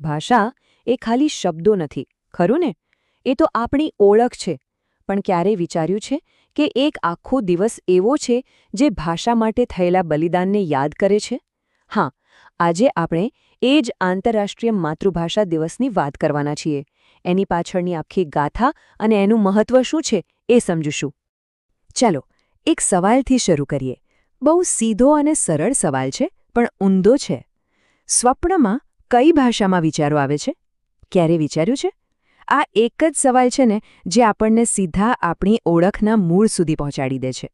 ભાષા એ ખાલી શબ્દો નથી, ખરું ને? એ તો આપણી ઓળખ છે. પણ ક્યારે વિચાર્યું છે કે એક આખો દિવસ એવો છે જે ભાષા માટે થયેલા બલિદાનને યાદ કરે છે? હા, આજે આપણે એ જ આંતરરાષ્ટ્રીય માતૃભાષા દિવસની વાત કરવાના છીએ. એની પાછળની આખી ગાથા અને એનું મહત્વ શું છે એ સમજીશું. ચાલો, એક સવાલથી શરૂ કરીએ. બહુ સીધો અને સરળ સવાલ છે, પણ ઊંધો છે. સ્વપ્નમાં કઈ ભાષામાં વિચારો આવે છે? ક્યારે વિચાર્યું છે? આ એક જ સવાલ છે ને, જે આપણને સીધા આપણી ઓળખના મૂળ સુધી પહોંચાડી દે છે.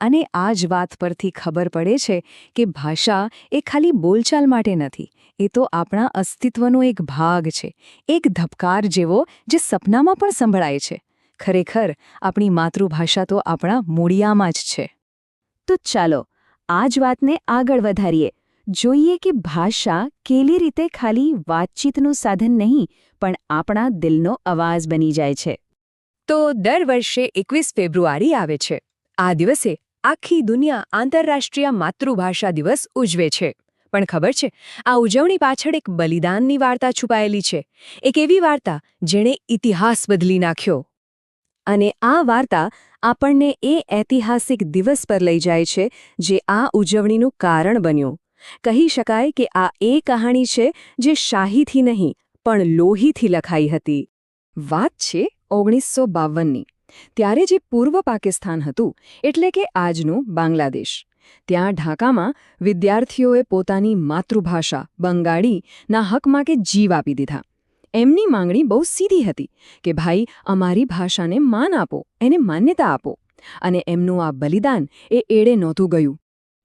અને આ જ વાત પરથી ખબર પડે છે કે ભાષા એ ખાલી બોલચાલ માટે નથી, એ તો આપણા અસ્તિત્વનો એક ભાગ છે, એક ધબકાર જેવો જે સપનામાં પણ સંભળાય છે. ખરેખર, આપણી માતૃભાષા તો આપણા મૂળિયામાં જ છે. તો ચાલો, આ જ વાતને આગળ વધારીએ. જોઈએ કે ભાષા કેલી રીતે ખાલી વાતચીતનું સાધન નહીં, પણ આપણા દિલનો અવાજ બની જાય છે. તો દર વર્ષે એકવીસ ફેબ્રુઆરી આવે છે. આ દિવસે આખી દુનિયા આંતરરાષ્ટ્રીય માતૃભાષા દિવસ ઉજવે છે. પણ ખબર છે, આ ઉજવણી પાછળ એક બલિદાનની વાર્તા છુપાયેલી છે. એક એવી વાર્તા જેણે ઇતિહાસ બદલી નાખ્યો. અને આ વાર્તા આપણને એ ઐતિહાસિક દિવસ પર લઈ જાય છે, જે આ ઉજવણીનું કારણ બન્યું. કહી શકાય કે આ એ કહાણી છે જે શાહીથી નહીં, પણ લોહીથી લખાઈ હતી. વાત છે ઓગણીસો બાવનની. ત્યારે જે પૂર્વ પાકિસ્તાન હતું, એટલે કે આજનું બાંગ્લાદેશ. ત્યાં ઢાકામાં વિદ્યાર્થીઓએ પોતાની માતૃભાષા બંગાળીના હકમાં કે જીવ આપી દીધા. એમની માંગણી બહુ સીધી હતી કે, ભાઈ, અમારી ભાષાને માન આપો, એને માન્યતા આપો. અને એમનું આ બલિદાન એ એડે નહોતું ગયું.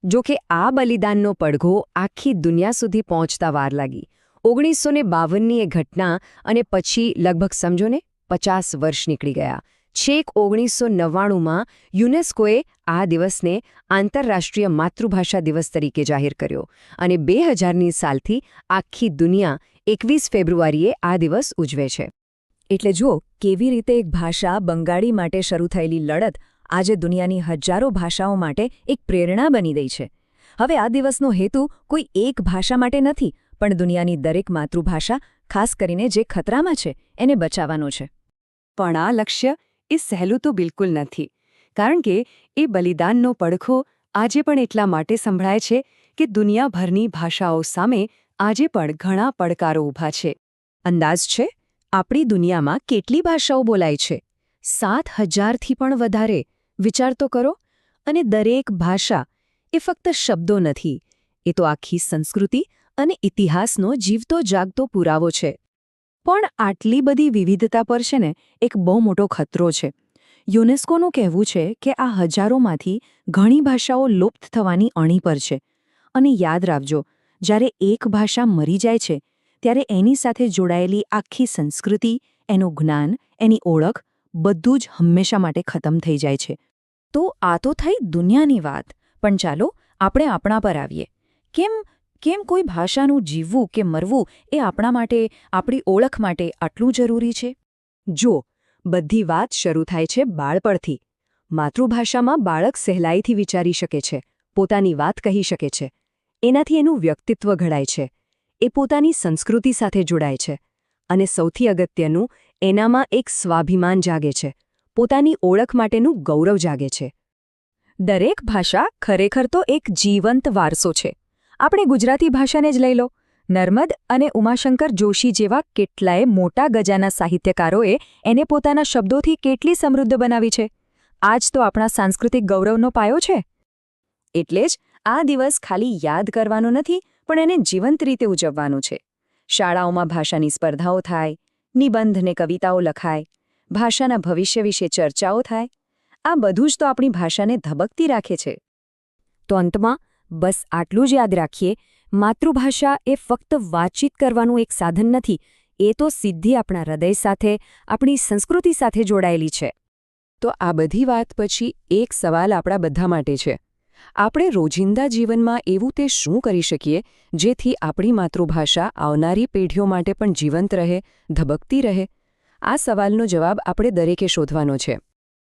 જો કે આ બલિદાનનો પડઘો આખી દુનિયા સુધી પહોંચતા વાર લાગી. ઓગણીસો ને બાવનની એ ઘટના અને પછી લગભગ સમજો ને પચાસ વર્ષ નીકળી ગયા. છેક ઓગણીસો નવ્વાણુંમાં યુનેસ્કોએ આ દિવસને આંતરરાષ્ટ્રીય માતૃભાષા દિવસ તરીકે જાહેર કર્યો અને બે હજારની સાલથી આખી દુનિયા એકવીસ ફેબ્રુઆરીએ આ દિવસ ઉજવે છે. એટલે જુઓ કેવી રીતે એક ભાષા બંગાળી માટે શરૂ થયેલી લડત આજે દુનિયાની હજારો ભાષાઓ માટે એક પ્રેરણા બની ગઈ છે. હવે આ દિવસનો હેતુ કોઈ એક ભાષા માટે નથી, પણ દુનિયાની દરેક માતૃભાષા, ખાસ કરીને જે ખતરામાં છે, એને બચાવવાનો છે. પણ આ લક્ષ્ય એ સહેલું તો બિલકુલ નથી, કારણ કે એ બલિદાનનો પડખો આજે પણ એટલા માટે સંભળાય છે કે દુનિયાભરની ભાષાઓ સામે આજે પણ ઘણા પડકારો ઊભા છે. અંદાજ છે, આપણી દુનિયામાં કેટલી ભાષાઓ બોલાય છે? સાત હજારથી પણ વધારે વિચાર તો કરો અને દરેક ભાષા એ ફક્ત શબ્દો નથી. એ તો આખી સંસ્કૃતિ અને ઇતિહાસનો જીવતો જાગતો પુરાવો છે. પણ આટલી બધી વિવિધતા પર છે ને એક બહુ મોટો ખતરો છે. યુનેસ્કોનું કહેવું છે કે આ હજારોમાંથી ઘણી ભાષાઓ લુપ્ત થવાની અણી પર છે. અને યાદ રાખજો, જ્યારે એક ભાષા મરી જાય છે, ત્યારે એની સાથે જોડાયેલી આખી સંસ્કૃતિ, એનું જ્ઞાન, એની ઓળખ બધું જ હંમેશા માટે ખતમ થઈ જાય છે. તો આ તો થઈ દુનિયાની વાત, પણ ચાલો આપણે આપણા પર આવીએ. કેમ કેમ કોઈ ભાષાનું જીવવું કે મરવું એ આપણા માટે, આપણી ઓળખ માટે આટલું જરૂરી છે? જો, બધી વાત શરૂ થાય છે બાળપણથી. માતૃભાષામાં બાળક સહેલાઈથી વિચારી શકે છે, પોતાની વાત કહી શકે છે. એનાથી એનું વ્યક્તિત્વ ઘડાય છે. એ પોતાની સંસ્કૃતિ સાથે જોડાય છે. અને સૌથી અગત્યનું એનામાં એક સ્વાભિમાન જાગે છે, પોતાની ઓળખ માટેનું ગૌરવ જાગે છે. દરેક ભાષા ખરેખર તો એક જીવંત વારસો છે. આપણે ગુજરાતી ભાષાને જ લઈ લો. નર્મદ અને ઉમાશંકર જોશી જેવા કેટલાય મોટા ગજાના સાહિત્યકારોએ એને પોતાના શબ્દોથી કેટલી સમૃદ્ધ બનાવી છે? આજ તો આપણા સાંસ્કૃતિક ગૌરવનો પાયો છે. એટલે જ આ દિવસ ખાલી યાદ કરવાનો નથી, પણ એને જીવંત રીતે ઉજવવાનું છે. શાળાઓમાં ભાષાની સ્પર્ધાઓ થાય નિબંધ ને કવિતાઓ લખાય, ભાષાના ભવિષ્ય વિશે ચર્ચાઓ થાય, આ બધું જ તો આપણી ભાષાને ધબકતી રાખે છે. તો અંતમાં, બસ આટલું જ યાદ રાખીએ, માતૃભાષા એ ફક્ત વાતચીત કરવાનું એક સાધન નથી, એ તો સીધી આપણા હૃદય સાથે, આપણી સંસ્કૃતિ સાથે જોડાયેલી છે. તો આ બધી વાત પછી એક સવાલ આપણા બધા માટે છે. આપણે રોજિંદા જીવનમાં એવું તે શું કરી શકીએ જેથી આપણી માતૃભાષા આવનારી પેઢીઓ માટે પણ જીવંત રહે, ધબકતી રહે? આ સવાલનો જવાબ આપણે દરેકે શોધવાનો છે.